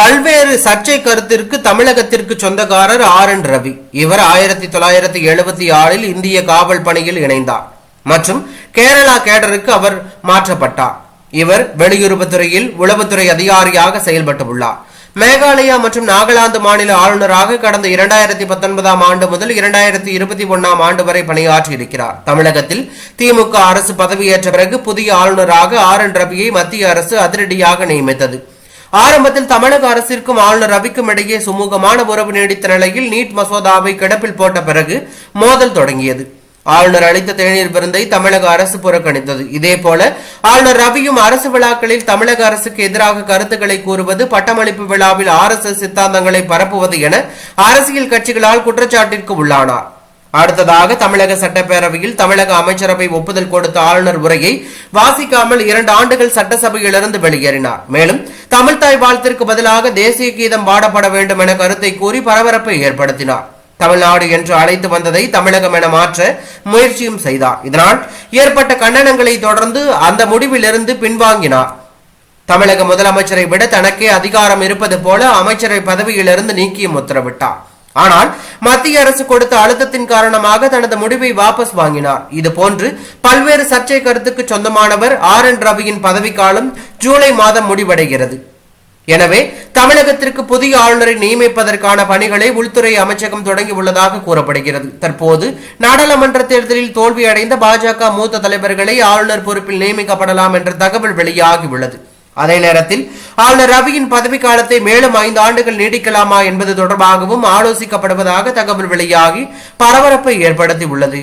பல்வேறு சர்ச்சை கருத்திற்கு தமிழகத்திற்கு சொந்தக்காரர் ஆர் என் ரவி. இவர் ஆயிரத்தி தொள்ளாயிரத்தி எழுபத்தி ஆறில் இந்திய காவல் பணியில் இணைந்தார். மற்றும் கேரளா கேடருக்கு அவர் மாற்றப்பட்டார். இவர் வெளியுறவுத்துறையில் உளவுத்துறை அதிகாரியாக செயல்பட்டு உள்ளார் மேகாலயா மற்றும் நாகாலாந்து மாநில ஆளுநராக கடந்த இரண்டாயிரத்தி பத்தொன்பதாம் ஆண்டு முதல் இரண்டாயிரத்தி இருபத்தி ஒன்னாம் ஆண்டு வரை பணியாற்றி இருக்கிறார் தமிழகத்தில் திமுக அரசு பதவியேற்ற பிறகு புதிய ஆளுநராக ஆர் என் ரவியை மத்திய அரசு அதிரடியாக நியமித்தது. ஆரம்பத்தில் தமிழக அரசிற்கும் ஆளுநர் ரவிக்கும் இடையே சுமூகமான உறவு நீடித்த நிலையில் நீட் மசோதாவை கிடப்பில் போட்ட பிறகு மோதல் தொடங்கியது. ஆளுநர் அளித்த தேநீர் விருந்தை தமிழக அரசு புறக்கணித்தது. இதேபோல ஆளுநர் ரவியும் அரசு விழாக்களில் தமிழக அரசுக்கு எதிராக கருத்துக்களை கூறுவது பட்டமளிப்பு விழாவில் ஆர் சித்தாந்தங்களை பரப்புவது என அரசியல் கட்சிகளால் குற்றச்சாட்டிற்கு உள்ளானார். அடுத்ததாக தமிழக சட்டப்பேரவையில் தமிழக அமைச்சரவை ஒப்புதல் கொடுத்த ஆளுநர் உரையை வாசிக்காமல் இரண்டு ஆண்டுகள் சட்டசபையிலிருந்து வெளியேறினார். மேலும் தமிழ்தாய் வாழ்த்திற்கு பதிலாக தேசிய கீதம் பாடப்பட வேண்டும் என கருத்தை கூறி பரபரப்பை ஏற்படுத்தினார். தமிழ்நாடு என்று அழைத்து வந்ததை தமிழகம் என மாற்ற முயற்சியும் செய்தார். இதனால் ஏற்பட்ட கண்டனங்களை தொடர்ந்து அந்த முடிவிலிருந்து பின்வாங்கினார். தமிழக முதலமைச்சரை விட தனக்கே அதிகாரம் இருப்பது போல அமைச்சரை பதவியிலிருந்து நீக்கியும் உத்தரவிட்டார். ஆனால் மத்திய அரசு கொடுத்த அழுத்தத்தின் காரணமாக தனது முடிவை வாபஸ் வாங்கினார். இது போன்று பல்வேறு சர்ச்சை கருத்துக்கு சொந்தமானவர் ஆர் என் ரவியின் பதவிக்காலம் ஜூலை மாதம் முடிவடைகிறது. எனவே தமிழகத்திற்கு புதிய ஆளுநரை நியமிப்பதற்கான பணிகளை உள்துறை அமைச்சகம் தொடங்கியுள்ளதாக கூறப்படுகிறது. தற்போது நாடாளுமன்ற தேர்தலில் தோல்வியடைந்த பாஜக மூத்த தலைவர்களை ஆளுநர் பொறுப்பில் நியமிக்கப்படலாம் என்ற தகவல் வெளியாகியுள்ளது அதே நேரத்தில் ஆளுநர் ரவியின் பதவிக்காலத்தை மேலும் ஐந்து ஆண்டுகள் நீடிக்கலாமா என்பது தொடர்பாகவும் ஆலோசிக்கப்படுவதாக தகவல் வெளியாகி பரபரப்பை ஏற்படுத்தி உள்ளது